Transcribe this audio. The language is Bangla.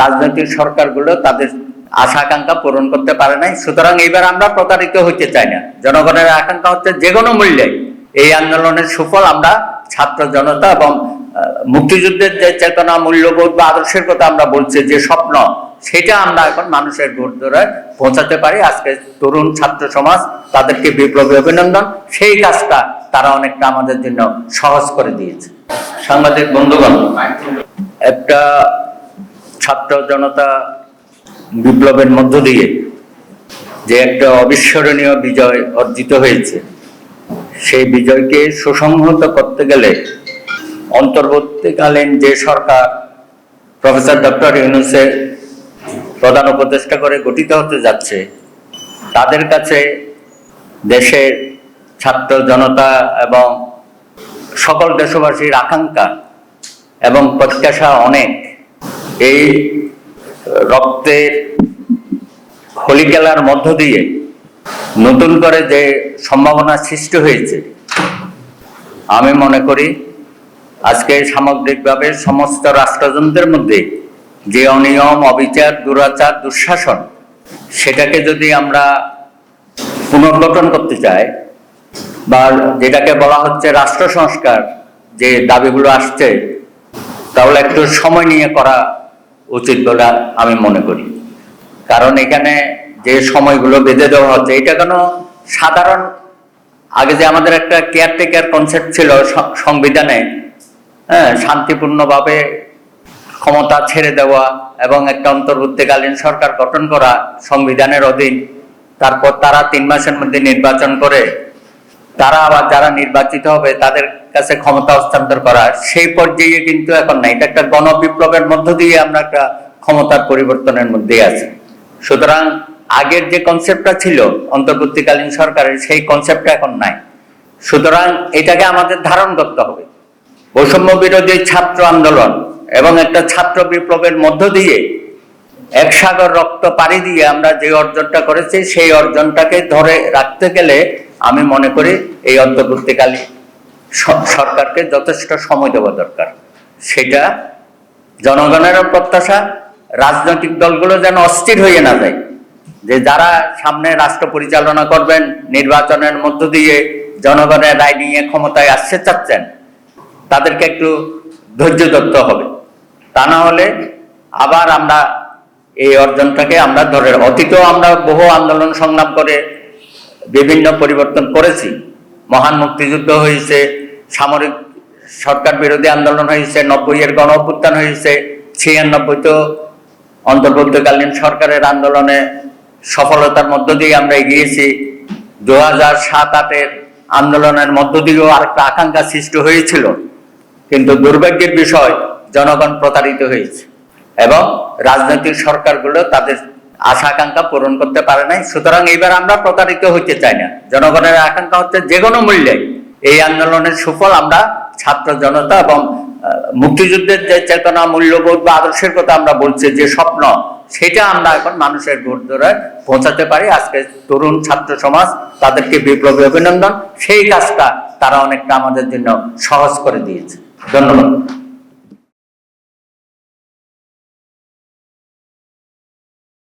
রাজনৈতিক সরকারগুলো তাদের আশা আকাঙ্ক্ষা পূরণ করতে পারে নাই। সুতরাং এবার আমরা প্রতারিত হইতে চাই না। জনগণের আকাঙ্ক্ষা হচ্ছে যে কোনো মূল্যে এই আন্দোলনের সুফল আমরা ছাত্র জনতা এবং মুক্তিযুদ্ধের যে চেতনা মূল্যবোধ বা আদর্শের কথা আমরা বলছি যে স্বপ্ন সেটা আমরা এখন মানুষের ঘর ধরে পৌঁছাতে পারি। আজকে তরুণ ছাত্র সমাজ তাদেরকে বিপ্লবী অভিনন্দন। সেই কাজটা তারা অনেকটা আমাদের জন্য সহজ করে দিয়েছে। সাংবাদিক বন্ধুগণ একটা ছাত্র জনতা বিপ্লবের মধ্য দিয়ে যে একটা অবিস্মরণীয় বিজয় অর্জিত হয়েছে, সেই বিজয়কে সুসংহত করতে গেলে অন্তর্বর্তীকালীন যে সরকার প্রফেসর ডক্টর ইউনুসের প্রধান উপদেষ্টা করে গঠিত হতে যাচ্ছে, তাদের কাছে দেশের ছাত্র জনতা এবং সকল দেশবাসীর আকাঙ্ক্ষা এবং প্রত্যাশা অনেক। এই রক্তের হোলি মধ্য দিয়ে নতুন করে যে সম্ভাবনা সৃষ্টি হয়েছে, আমি মনে করি আজকে সামগ্রিকভাবে সমস্ত রাষ্ট্রযন্ত্রের মধ্যে যে অনিয়ম, অবিচার, দুরাচার, দুঃশাসন, সেটাকে যদি আমরা পুনর্গঠন করতে চাই বা যেটাকে বলা হচ্ছে রাষ্ট্র সংস্কার যে দাবিগুলো আসছে, তাহলে একটু সময় নিয়ে করা উচিত বলে আমি মনে করি। কারণ এখানে যে সময়গুলো বেঁধে দেওয়া হচ্ছে, এটা কোনো সাধারণ, আগে যে আমাদের একটা কেয়ারটেকার কনসেপ্ট ছিল সংবিধানে হ্যাঁ শান্তিপূর্ণভাবে ক্ষমতা ছেড়ে দেওয়া এবং একটা অন্তর্বর্তীকালীন সরকার গঠন করা সংবিধানের অধীন, তারপর তারা তিন মাসের মধ্যে নির্বাচন করে তারা আবার যারা নির্বাচিত হবে, তাদের কাছে ক্ষমতা হস্তান্তর করা, সেই পর্যায়ে কিন্তু এখন নাই। এটা একটা গণবিপ্লবের মধ্য দিয়ে আমরা একটা ক্ষমতার পরিবর্তনের মধ্যে আছি। সুতরাং আগের যে কনসেপ্টটা ছিল, অন্তর্বর্তীকালীন সরকারের, সেই কনসেপ্টটা এখন নাই। সুতরাং এটাকে আমাদের ধারণ করতে হবে। বৈষম্য বিরোধী ছাত্র আন্দোলন এবং একটা ছাত্র বিপ্লবের মধ্য দিয়ে এক সাগর রক্ত পাড়ি দিয়ে আমরা যে অর্জনটা করেছি, সেই অর্জনটাকে ধরে রাখতে গেলে আমি মনে করি এই অন্তর্বর্তীকালে সরকারকে যথেষ্ট সময় দেওয়া দরকার। সেটা জনগণেরও প্রত্যাশা, রাজনৈতিক দলগুলো যেন অস্থির হয়ে না যায়। যে যারা সামনে রাষ্ট্র পরিচালনা করবেন, নির্বাচনের মধ্য দিয়ে জনগণের রায় নিয়ে ক্ষমতায় আসতে চাচ্ছেন, তাদেরকে একটু ধৈর্য ধরতে হবে। তা না হলে আবার আমরা এই অর্জনটাকে আমরা ধরে অতীতেও আমরা বহু আন্দোলন সংগ্রাম করে বিভিন্ন পরিবর্তন করেছি। মহান মুক্তিযুদ্ধ হয়েছে, সামরিক সরকার বিরোধী আন্দোলন হয়েছে নব্বই এর গণ অভ্যুত্থান হয়েছে ছিয়ানব্বই তো অন্তর্বর্তীকালীন সরকারের আন্দোলনে সফলতার মধ্য দিয়ে আমরা এগিয়েছি। দু হাজার সাত আটের আন্দোলনের মধ্য দিয়েও আরেকটা আকাঙ্ক্ষা সৃষ্টি হয়েছিল, কিন্তু দুর্ভাগ্যের বিষয়, জনগণ প্রতারিত হয়েছে এবং রাজনৈতিক সরকারগুলো তাদের আশা আকাঙ্ক্ষা পূরণ করতে পারে নাই। সুতরাং এবার আমরা প্রতারিত হইতে চাই না। জনগণের আকাঙ্ক্ষা হচ্ছে যে কোনো মূল্যে এই আন্দোলনের সুফল আমরা ছাত্র জনতা এবং মুক্তিযুদ্ধের যে চেতনা, মূল্যবোধ বা আদর্শের কথা আমরা বলছি, যে স্বপ্ন, সেটা আমরা এখন মানুষের ঘর ধরে পৌঁছাতে পারি। আজকে তরুণ ছাত্র সমাজ তাদেরকে বিপ্লবী অভিনন্দন। সেই কাজটা তারা অনেকটা আমাদের জন্য সহজ করে দিয়েছে। ধন্যবাদ।